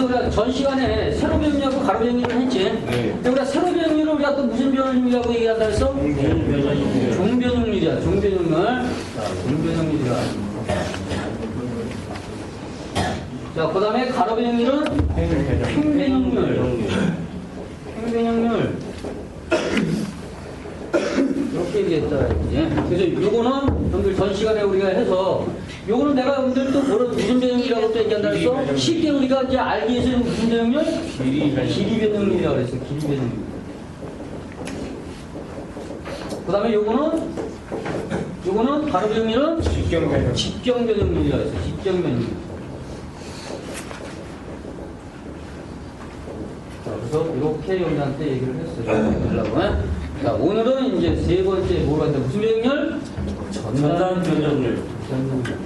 앞서 우리가 전 시간에 세로 변형하고 가로 변형을 했지. 네. 근데 우리가 세로 변형을 우리가 또 무슨 변형이라고 얘기한다 했어? 종변형률이야. 종변형률. 자, 종변형률이야. 자, 그 다음에 가로 변형률은 팽변형률. 팽변형률. 이렇게 얘기했다. 이제. 그래서 여러분들 전 시간에 우리가 해서 요거는 내가 여러분들 또 뭐를 무슨 변형이라고 또 얘기한다 그랬어? 쉽게 우리가 이제 알기 위해서는 무슨 변형률? 길이 길이 변형률이라고 그랬어. 길이 변형률. 그 다음에 요거는 요거는 가로 변형률은 직경 변형. 직경 변형률이라고 했어. 직경 변형률. 자, 그래서 이렇게 여기한테 얘기를 했어요. 자, 오늘은 이제 세 번째 뭐로 한다? 무슨 변형률? 전단 변형률. 변형률.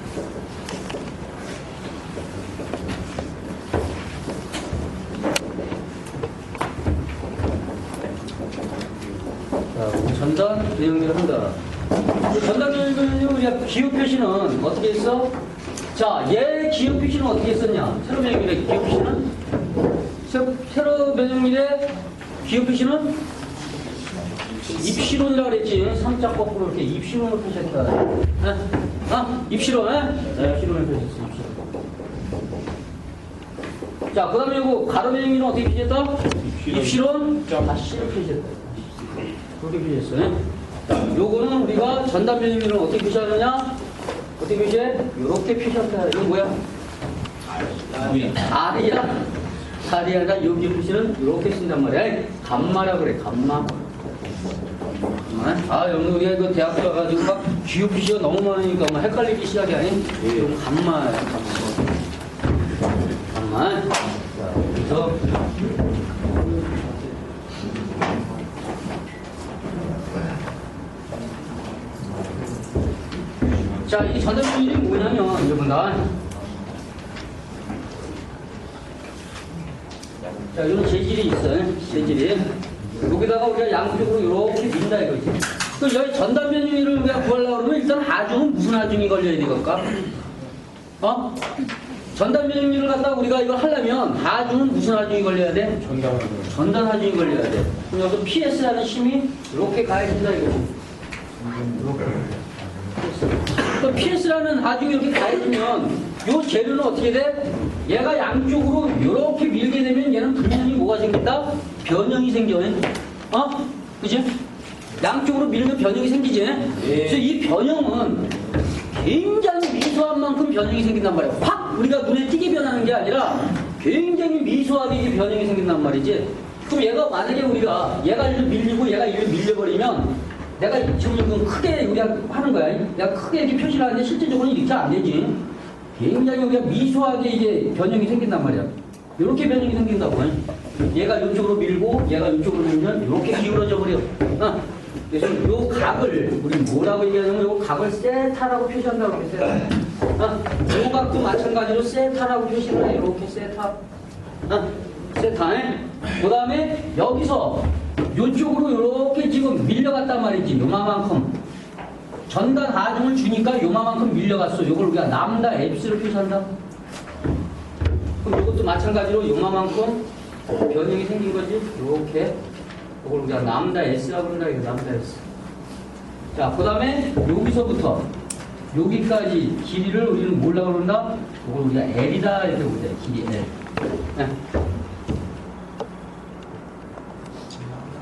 자, 우리 이 전단 내용을 우리가 기호 표시는 어떻게 했어? 자, 얘 기호 표시는 어떻게 했었냐? 세로 변형률의 기호 표시는? 세- 세로 변형률의 기호 표시는? 입시론이라고 그랬지. 삼자 거꾸로 이렇게 입시론을 표시했다. 아, 아 입시론, 에? 네, 입시론을 표시했어, 입시론. 자, 그 다음에 이거 가로 변형률은 어떻게 표시했다? 입시론. 입시론, 점. 다시를 표시했다. 그렇게 표시했어요. 자, 요거는 우리가 변형률은 어떻게 표시하느냐? 어떻게 표시해? 요렇게 표시한다. 이건 뭐야? R이 아니라 여기 표시는 이렇게 쓴단 말이야. 감마라 그래, 감마. 아, 여러분, 우리가 그 대학교 가가지고 막 기호 표시가 너무 많으니까 막 헷갈리기 시작이 아니? 예. 좀 감마야, 감마. 감마. 자, 그래서. 자, 이 전달분이 뭐냐면, 여러분들. 자, 이런 재질이 있어요. 재질이. 여기다가 우리가 양쪽으로 이렇게 민다 이거지. 그 여기 전단 변형률을 우리가 구하려고 그러면 일단 하중은 무슨 하중이 걸려야 되겠까? 어? 전단 변형률을 갖다가 우리가 이걸 하려면 하중은 무슨 하중이 걸려야 돼? 전단 하중이 걸려야 돼. 그럼 여기서 PS라는 심이 이렇게 가야 된다 이거지. 또 PS라는 하중이 이렇게 가해지면 요 재료는 어떻게 돼? 얘가 양쪽으로 이렇게 밀게 되면 얘는 분명히 뭐가 생긴다? 변형이 생겨. 어? 그지? 양쪽으로 밀면 변형이 생기지? 그래서 이 변형은 굉장히 미소한 만큼 변형이 생긴단 말이야. 확 우리가 눈에 띄게 변하는 게 아니라 굉장히 미소하게 변형이 생긴단 말이지. 그럼 얘가 만약에 우리가 얘가 일로 밀리고 얘가 일로 밀려버리면 내가 지금 이건 크게 우리가 하는 거야. 내가 크게 이렇게 표시를 하는데 실제적으로는 이렇게 안 되지. 굉장히 우리가 미소하게 이게 변형이 생긴단 말이야. 이렇게 변형이 생긴다고. 얘가 이쪽으로 밀고 얘가 이쪽으로 밀면 이렇게 기울어져 버려. 어? 그래서 요 각을 우리 뭐라고 얘기하냐면 요 각을 세타라고 표시한다고 그랬어요. 어? 요 각도 마찬가지로 세타라고 표시를 해. 이렇게 세타. 어? 세타. 그 다음에 여기서 요쪽으로 이렇게 지금 밀려갔단 말이지. 요만큼. 전단 하중을 주니까 요만큼 밀려갔어. 요걸 우리가 남다 앱스를 표시한다. 그럼 이것도 마찬가지로 요만큼 변형이 생긴 거지. 요렇게. 이걸 우리가 남다 S라고 그런다. 이거 남다 S. 자, 그 다음에 여기서부터 여기까지 길이를 우리는 뭐라고 그런다? 이걸 우리가 L이다. 이렇게 보자. 길이 L. 네.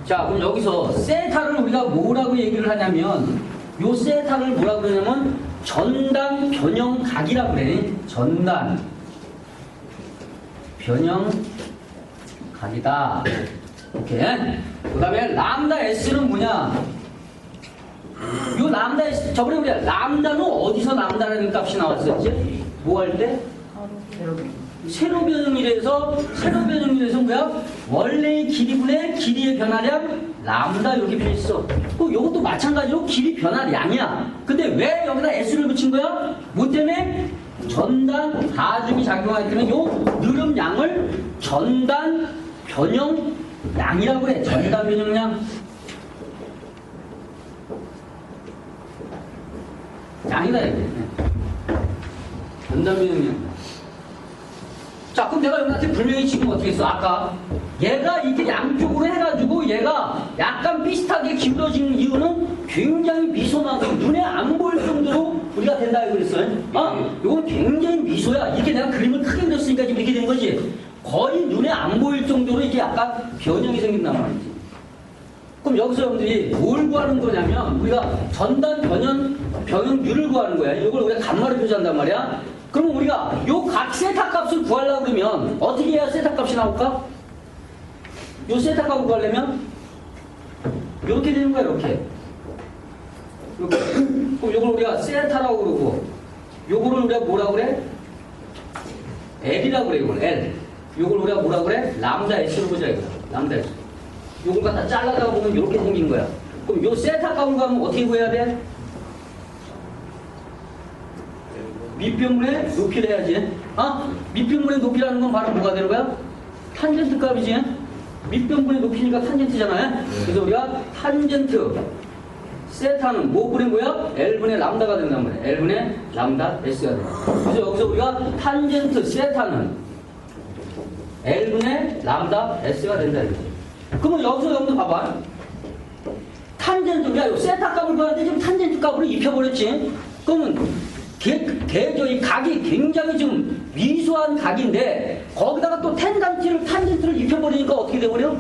자, 그럼 여기서 세타를 우리가 뭐라고 얘기를 하냐면 요 세타를 뭐라고 그러냐면 전단 변형 각이라고 그래. 전단 변형 각이다. 오케이. 그다음에 람다 S는 뭐냐? 요 람다 S 저번에 우리가 람다는 어디서 람다라는 값이 나왔었지? 뭐 할 때? 세로 변형이라서 세로 변형이라서 뭐야? 원래의 길이분의 길이의 변화량 람다 이렇게 표시했어. 그 요것도 마찬가지로 길이 변화량이야. 근데 왜 여기다 s를 붙인 거야? 뭐 때문에? 전단 하중이 작용하기 때문에 요 느름 양을 전단 변형 양이라고 해. 전단 변형량. 양이다 이게. 전단 변형량. 자, 자, 그럼 내가 여러분한테 분명히 지금 어떻게 했어? 아까 얘가 이렇게 양쪽으로 해가지고 얘가 약간 비슷하게 기울어지는 이유는 굉장히 미소나고 눈에 안 보일 정도로 우리가 된다 이거 그랬어요. 아, 이건 굉장히 미소야. 이렇게 내가 그림을 크게 그렸으니까 지금 이렇게 된 거지. 거의 눈에 안 보일 정도로 이게 약간 변형이 생긴단 말이지. 그럼 여기서 여러분들이 뭘 구하는 거냐면 우리가 전단 변형 변형률을 구하는 거야. 이걸 우리가 간말로 표시한단 말이야. 그러면 우리가 요각 세타 값을 구하려고 그러면 어떻게 해야 세타 값이 나올까? 요 세타 값을 구하려면 이렇게 되는 거야, 이렇게. 이렇게. 그럼 요걸 우리가 세타라고 그러고 요거를 우리가 뭐라고 그래? L이라고 그래, 이걸 L. 요걸 우리가 뭐라고 그래? 람다 S로 보자, 이거. 람다 S. 요걸 갖다 잘라다 보면 이렇게 생긴 거야. 그럼 요 세타 값을 구하면 어떻게 구해야 돼? 밑변분의 높이를 해야지. 아? 밑변분의 높이라는 건 바로 뭐가 되는 거야? 탄젠트 값이지. 밑변분의 높이니까 탄젠트잖아요. 그래서 우리가 탄젠트 세타는 뭐분의 뭐야? L분의 람다가 된단 말이야. L분의 람다 S가 돼. 그래서 여기서 우리가 탄젠트 세타는 L분의 람다 S가 된다 이거지. 그러면 여기서 여러분들 봐봐. 탄젠트, 야, 요 세타 값을 구하는데 지금 탄젠트 값으로 입혀버렸지. 그러면 개, 개, 저, 이 각이 굉장히 좀 미소한 각인데 거기다가 또 텐단티를 탄젠트를 입혀버리니까 어떻게 돼버려?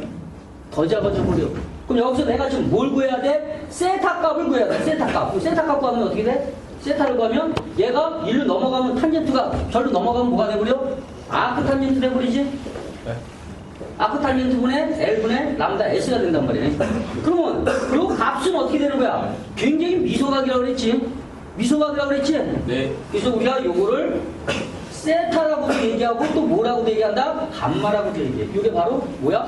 더 작아져 버려. 그럼 여기서 내가 지금 뭘 구해야 돼? 세타 값을 구해야 돼. 세타 값. 그럼 세타 값 구하면 어떻게 돼? 세타를 구하면 얘가 1로 넘어가면 탄젠트가 절로 넘어가면 뭐가 돼버려? 아크 탄젠트 돼버리지? 아크 탄젠트분의 L분의 람다 S가 된단 말이야. 그러면 요 값은 어떻게 되는 거야? 굉장히 미소각이라고 그랬지? 미소각이라고 그랬지? 네. 그래서 우리가 요거를 세타라고도 얘기하고 또 뭐라고도 얘기한다? 감마라고도 얘기해. 이게 바로 뭐야?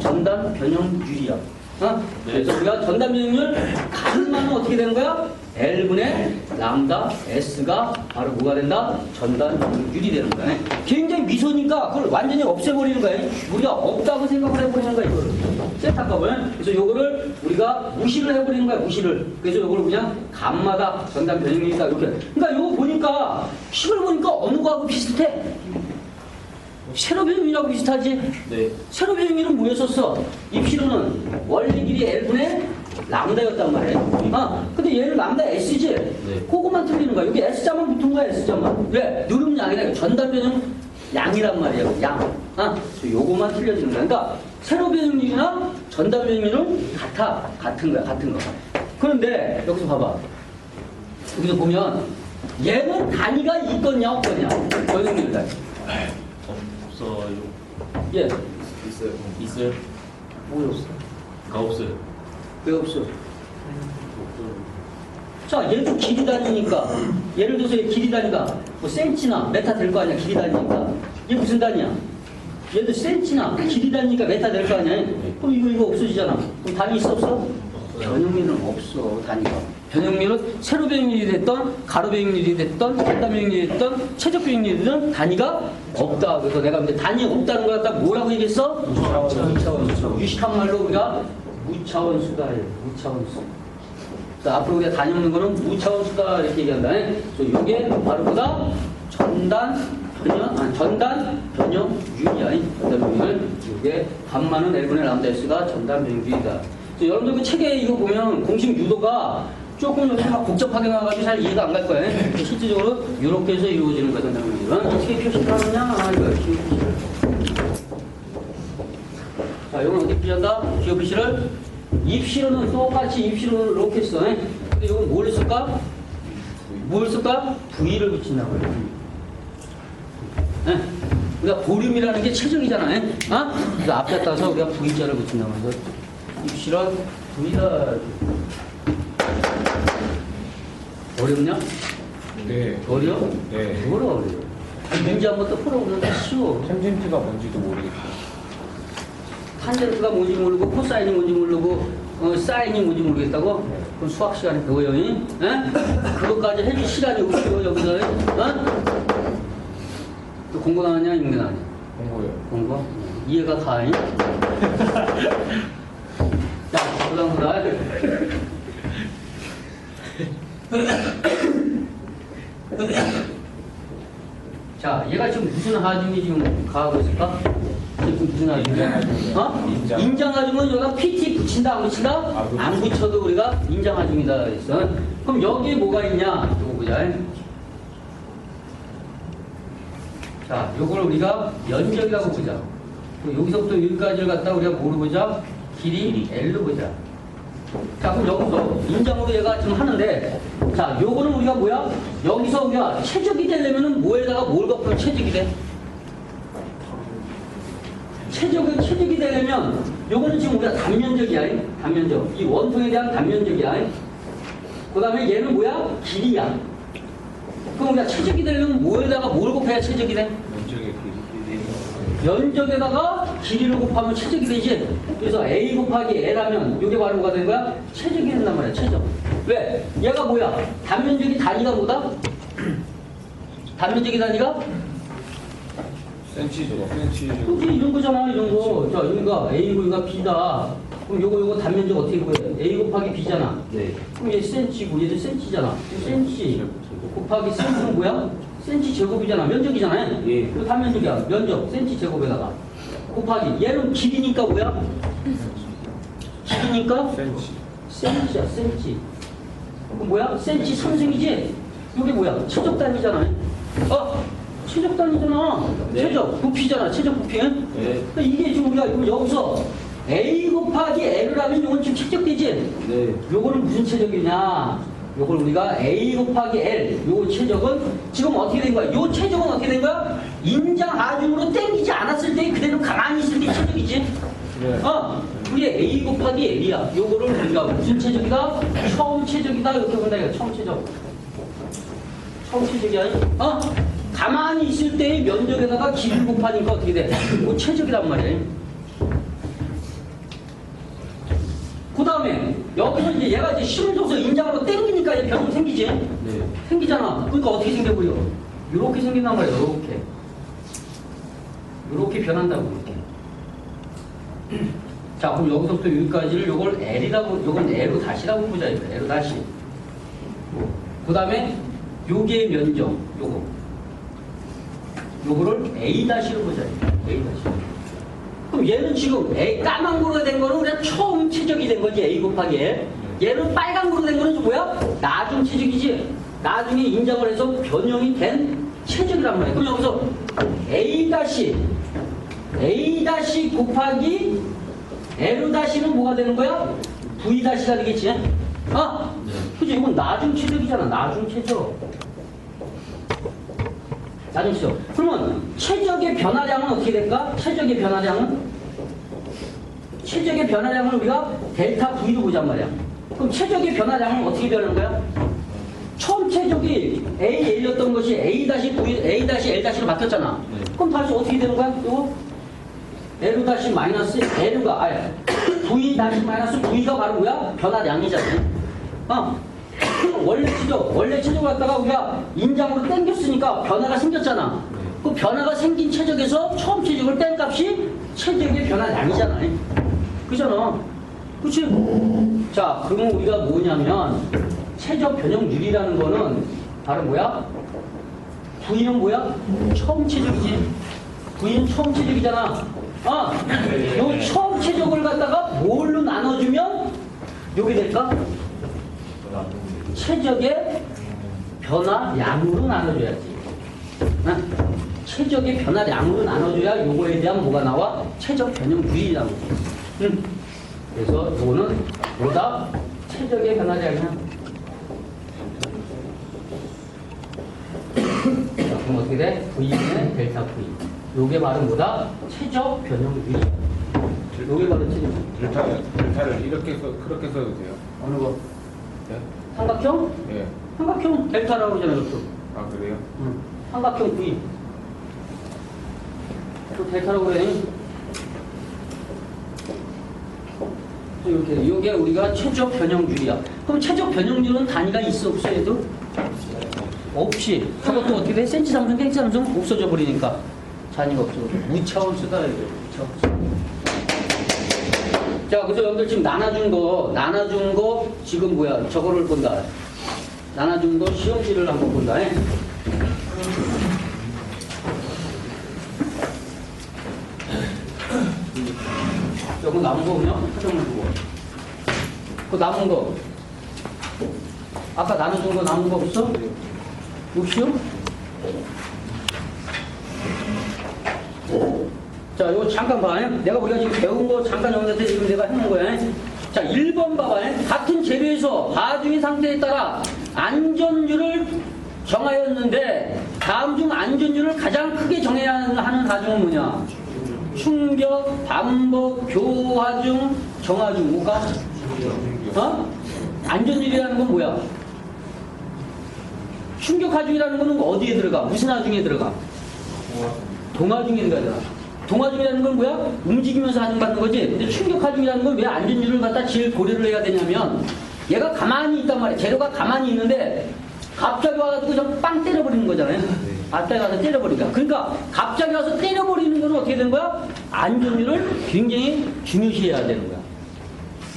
전단 변형률이야. 어? 네. 그래서 우리가 전단 변형률 감마는 어떻게 되는 거야? L분의 람다 S가 바로 뭐가 된다? 전단 변형률이 되는 거야. 굉장히 미소니까 그걸 완전히 없애버리는 거야. 우리가 없다고 생각을 해버리는 거야, 이거를. 세타 값을. 그래서 요거를 우리가 무시를 해버리는 거야, 무시를. 그래서 요거를 그냥 감마다 전단 변형률이다, 이렇게. 그러니까 요거 보니까, 식을 보니까 어느 거하고 비슷해? 세로 변형이라고 비슷하지? 네. 세로 변형률은 뭐였었어? 입시로는 원리 길이 L분의 람다였단 말이야. 아, 근데 얘는 람다 S지? 네. 그거만 틀리는 거야. 여기 S자만 붙은 거야, S자만. 왜? 누름. 이거 전단 변형 양이란 말이야, 양. 아, 요거만 틀려지는 거야. 그러니까 세로 변형률이나 전단 변형률은 같아. 같은 거야, 같은 거. 그런데 여기서 봐봐. 여기서 보면 얘는 단위가 있겠냐, 없겠냐? 변형률 단위. 없어요. 예, 있어요. 있어요? 뭐 없어? 가 없어요. 왜 없어? 없어요. 자, 얘도 길이 단위니까. 예를 들어서 얘 길이 단위가 뭐 센치나 메타 될 거 아니야, 길이 단위니까. 얘 무슨 단위야? 얘도 센치나 길이 단위니까 메타 될 거 아니야? 그럼 이거, 이거 없어지잖아. 그럼 단위 있어, 없어? 변형률은 없어, 단위가. 변형률은 세로 변형률이 됐던, 가로 변형률이 됐던, 단단 변형률이 됐던, 최적 변형률이 됐던 단위가 없다. 그래서 내가 근데 단위 없다는 걸 갖다 뭐라고 얘기했어? 무차원수. 유식한 말로 우리가 무차원수다. 무차원수. 자, 앞으로 우리가 다녀오는 거는 무차원수다 이렇게 얘기한다. 그래서 이게 바로 보다 전단 변형, 아니, 전단 변형율이야. 전단 변형율. 이게 반만은 L분의 람다 S가 전단 변형율이다. 그래서 여러분들 그 책에 이거 보면 공식 유도가 조금 이렇게 막 복잡하게 나와가지고 잘 이해가 안 갈 거예요. 실질적으로 이렇게 해서 이루어지는. 전단 변형율은 어떻게 표시를 하느냐? 아, 이거 기호 표시를. 자, 이건 어떻게 표시한다? 기호 표시를 입시로는 똑같이 입시로는 이렇게 써. 예? 근데 이건 뭘 쓸까? 뭘 쓸까? V를 붙인다고 해요. 예? 우리가 보름이라는 게 최적이잖아요. 어? 그래서 앞에 따서 우리가 V자를 붙인다고 해서 입시론 V다. 어렵냐? 네. 어려? 네. 뭐라 어려? 문제 한번 더 풀어보면 쉬워. 템젠트가 뭔지도 모르겠고. 탄젠트가 뭔지 모르고 코사인이 뭔지 모르고 어, 사인이 뭔지 모르겠다고? 그럼 수학 시간에 배워요. 잉? 에? 그것까지 해줄 시간이 없어요 여기서. 어? 또 공부 나왔냐 인문 나왔냐? 공부요. 공부? 이해가 가. 잉? 자, 그다음 그다음. 자, 얘가 지금 무슨 하중이 지금 가하고 있을까? 지금 무슨 하중이야? 어? 인정. 인정하중은 여기가 PT 붙인다, 안 붙인다? 아, 그안 붙여도 우리가 인정하중이다 그랬어. 그럼 여기에 뭐가 있냐? 이거 보자. 자, 요걸 우리가 면적이라고 보자. 그 여기서부터 여기까지를 갖다 우리가 뭐로 보자? 길이 L로 보자. 자, 그럼 여기서 인정으로 얘가 지금 하는데, 자, 요거는 우리가 뭐야? 여기서 우리가 최적이 되려면은 뭐에다가 뭘 곱하면 최적이 돼? 최적이, 최적이 되려면, 요거는 지금 우리가 단면적이야, 이? 단면적. 이 원통에 대한 단면적이야. 그 다음에 얘는 뭐야? 길이야. 그럼 우리가 최적이 되려면 뭐에다가 뭘 곱해야 최적이 돼? 길이. 면적에다가 길이를 곱하면 최적이 되지. 그래서 A 곱하기 L하면 이게 바로 뭐가 되는 거야? 최적이 된단 말이야, 최적. 왜? 얘가 뭐야? 단면적이 단위가 뭐다? 단면적이 단위가? 센치 저거 센치. 그렇지, 이런 거잖아, 이런 거. 자, 여기가 A고 여기가 B다. 그럼 요거, 요거 단면적 어떻게 구해? A 곱하기 B잖아. 네. 그럼 얘 센치고 얘도 센치잖아. 센치 곱하기 센치는 뭐야? 센치 제곱이잖아. 면적이잖아요. 예. 이거 단면적이야. 면적 센치 제곱에다가 곱하기 얘는 길이니까 뭐야? 길이니까 센치. 센치야 센치. 그럼 뭐야? 센치 삼승이지? 이게 뭐야? 최적 단위잖아. 어? 최적 단위잖아. 네. 최적 부피잖아. 최적 부피는. 네. 그러니까 이게 지금 우리가 여기서 A 곱하기 L을 하면 이건 지금 최적되지? 네. 요거는 무슨 최적이냐? 요걸 우리가 A 곱하기 L, 요 최적은 지금 어떻게 된 거야? 요 최적은 어떻게 된 거야? 인장 하중으로 땡기지 않았을 때 그대로 가만히 있을 때 최적이지? 네. 어? 그게 A 곱하기 L이야. 요거를 우리가 무슨 최적이다? 처음 최적이다. 이렇게 본다. 이거 처음 최적. 처음 최적이야. 어? 가만히 있을 때의 면적에다가 길을 곱하니까 어떻게 돼? 그 최적이란 말이야. 그 다음에 여기서 이제 얘가 이제 줘서 인장으로 땡기니까 얘 변형 생기지? 네. 생기잖아. 그러니까 어떻게 생겨 보여? 이렇게 생긴단 말이야. 이렇게. 이렇게 변한다고 이렇게. 자, 그럼 여기서부터 여기까지를 요걸 L이라고, 요건 L로 다시라고 보자. 이거 L로 다시. 그 다음에 요게 면적, 요거. 요거를 A 다시로 보자. A 다시. 그럼 얘는 지금 A 까만 거로 된 거는 우리가 처음 최적이 된 거지 A 곱하기 L. 얘는 빨간 거로 된 거는 뭐야? 나중 최적이지. 나중에 인정을 해서 변형이 된 최적이란 말이야. 그럼 여기서 A 다시 A 다시 곱하기 L 다시는 뭐가 되는 거야? V 다시가 되겠지. 아, 네. 그지? 이건 나중 최적이잖아. 나중 최적. 나중 최적. 그러면 최적의 변화량은 어떻게 될까? 최적의 변화량은 최적의 변화량을 우리가 델타 V로 보잔 말이야. 그럼 최적의 변화량은 어떻게 변하는 거야? 처음 최적이 A, L이었던 것이 A 다시 V, A 다시 L 다시로 바뀌었잖아. 네. 그럼 다시 어떻게 되는 거야? 이거 L 다시 마이너스 L가 아니 V 다시 마이너스 V가 바로 뭐야? 변화량이잖아. 어? 원래 최적, 원래 최적을 갖다가 우리가 인장으로 땡겼으니까 변화가 생겼잖아. 그 변화가 생긴 최적에서 처음 최적을 뗀 값이 최적의 변화량이잖아. 그잖아. 그치? 자, 그러면 우리가 뭐냐면, 최적 변형률이라는 거는 바로 뭐야? V는 뭐야? 처음 최적이지. V는 처음 최적이잖아. 아, 요 처음 최적을 갖다가 뭘로 나눠주면 요게 될까? 최적의 변화량으로 나눠줘야지. 아, 최적의 변화량으로 나눠줘야 요거에 대한 뭐가 나와? 최적 변형률이라고. 응. 그래서 요거는 뭐다? 최적의 변화량이야. 자, 그럼 어떻게 돼? V분의 델타 V. 요게 바로 뭐다? 최적 변형률. 요게 바로 최적. 델타를 델타를 이렇게 써 그렇게 써도 돼요. 어느 거? 네? 삼각형? 예. 삼각형 델타라고 그러잖아요, 이것도. 아 그래요? 응. 삼각형 V. 또 델타라고 그래. 또 이렇게, 이게 우리가 최적 변형률이야. 그럼 최적 변형률은 단위가 있어, 없어, 얘도? 없이. 그것도 어떻게 돼? 센치 삼성, 땡치 삼성 없어져 버리니까. 단위가 없어. 무차원 쓰다, 이거. 무차원 자, 그래서 여러분들 지금 나눠준 거, 나눠준 거 지금 뭐야? 저거를 본다. 나눠준 거 시험지를 한번 본다. 예? 에? 여기 남은 거 그냥 표정을 보고. 그 남은 거. 아까 나눠준 거 남은 거 없어? 혹시요? 자, 이거 잠깐 봐. 내가 우리가 지금 배운 거 잠깐 영상때 지금 내가 해놓은 거야. 자, 1번 봐봐. 같은 재료에서 하중의 상태에 따라 안전율을 정하였는데 다음 중 안전율을 가장 크게 정해야 하는 하중은 뭐냐? 충격, 반복, 교하중, 정하중. 뭐가? 어? 안전율이라는 건 뭐야? 충격 하중이라는 거는 어디에 들어가? 무슨 하중에 들어가? 동하중에 들어가잖아. 동하중이라는 건 뭐야? 움직이면서 하중받는 거지. 근데 충격 하중이라는 건 왜 안전율을 갖다 제일 고려를 해야 되냐면 얘가 가만히 있단 말이야. 재료가 가만히 있는데 갑자기 와가지고 그냥 빵 때려버리는 거잖아요. 앞에 가서 때려버리니까. 그러니까 갑자기 와서 때려버리는 거는 어떻게 되는 거야? 안전율을 굉장히 중요시해야 되는 거야.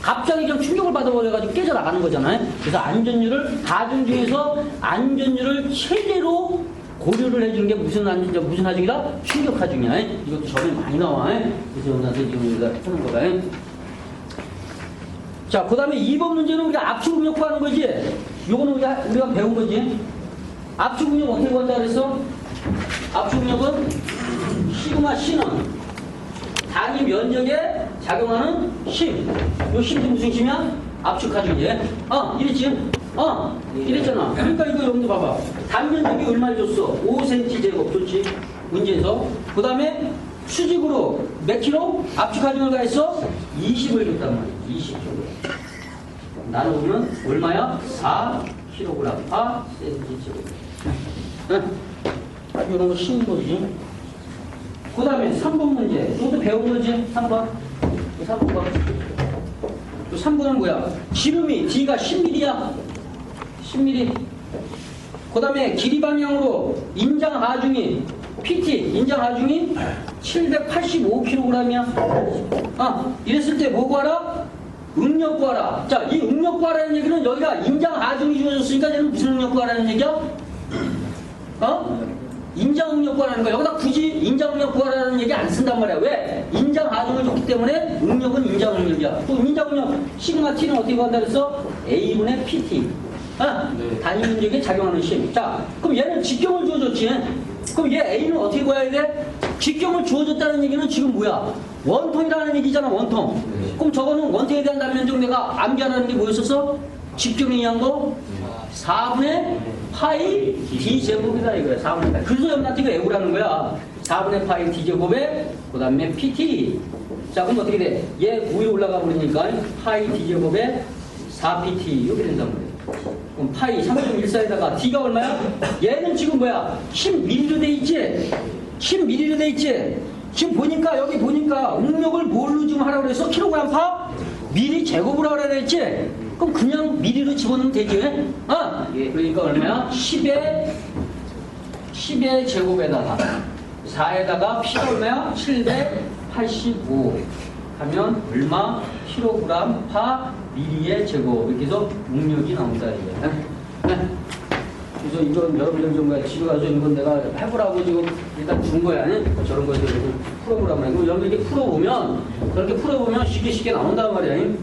갑자기 그냥 충격을 받아버려가지고 깨져나가는 거잖아요. 그래서 안전율을 가중 중에서 안전율을 최대로 고려를 해주는 게 무슨 안전 무슨 하중이다? 충격 하중이야. 이것도 점이 많이 나와. 그래서 여기서 지금 여기다 푸는 거다. 자, 그 다음에 2번 문제는 우리가 압축응력 구하는 거지. 요거는 우리가, 우리가 배운 거지. 압축응력 어떻게 구한다 그랬어? 압축응력은 시그마 C는 단위 면적에 작용하는 힘. 요 힘이 무슨 힘이야? 압축하중이. 어, 이랬지? 어, 이랬잖아. 그러니까 이거 여러분들 봐봐. 단면적이 얼마 줬어? 5cm 제곱 좋지? 문제에서. 그 다음에 수직으로 몇 킬로? 압축하중을 가했어? 20을 줬단 말이야. 20kg. 나눠보면 얼마야? 4kg 파 cm 제곱. 응? 이런 거 쉬운 거지. 그 다음에 3번 문제. 이것도 배운 거지? 3번. 3번 봐. 3번은 뭐야? 지름이 D가 10mm야. 10mm. 그 다음에 길이 방향으로 인장 하중이 PT 인장 하중이 785kg이야. 아, 이랬을 때 뭐 구하라? 응력 구하라. 자, 이 응력 구하라는 얘기는 여기가 인장 하중이 주어졌으니까 얘는 무슨 응력 구하라는 얘기야? 어? 인장응력 구하라는 거야. 여기다 굳이 인장응력 구하라는 얘기 안 쓴단 말이야. 왜? 인장 하중을 줬기 때문에 응력은 인장응력이야. 또 인장응력 시그마 t는 어떻게 구한다 그랬어? a분의 pt. 아, 네. 단위 면적에 작용하는 힘. 자, 그럼 얘는 직경을 주어줬지. 그럼 얘 a는 어떻게 구해야 돼? 직경을 주어줬다는 얘기는 지금 뭐야? 원통이라는 얘기잖아, 원통. 그럼 저거는 원통에 대한 단위 면적 내가 암기하라는 게 뭐였었어? 직경에 의한 거? 4분의 파이 d 제곱이다 이거야. 4분의 파이. 그래서 여러분한테 이거 외우라는 거야. 4분의 파이 d 제곱에 그 다음에 pt. 자 그럼 어떻게 돼? 얘 위에 올라가 버리니까 파이 d 제곱에 4pt 이렇게 된단 말이야. 그럼 파이 3.14에다가 d가 얼마야? 얘는 지금 뭐야? 10mm로 돼 있지? 10mm로 돼 있지? 지금 보니까 여기 보니까 응력을 뭘로 지금 하라고 그랬어? 킬로그램 파? 미리 제곱으로 하라 그랬지? 그럼 그냥 미리로 집어넣으면 되지? 어? 그러니까 얼마야? 10의 10의 제곱에다가 4에다가 P가 얼마야? 785 하면 얼마? 킬로그램 파 미리의 제곱 이렇게 해서 응력이 나온다 이거야. 네? 그래서 이건 여러분들 좀 집에 가서 이건 내가 해보라고 지금 일단 준 거야. 아니? 저런 거에서 이렇게 풀어보라고 그래. 그럼 여러분 이렇게 풀어보면, 저렇게 풀어보면 쉽게 쉽게 나온단 말이야. 아니?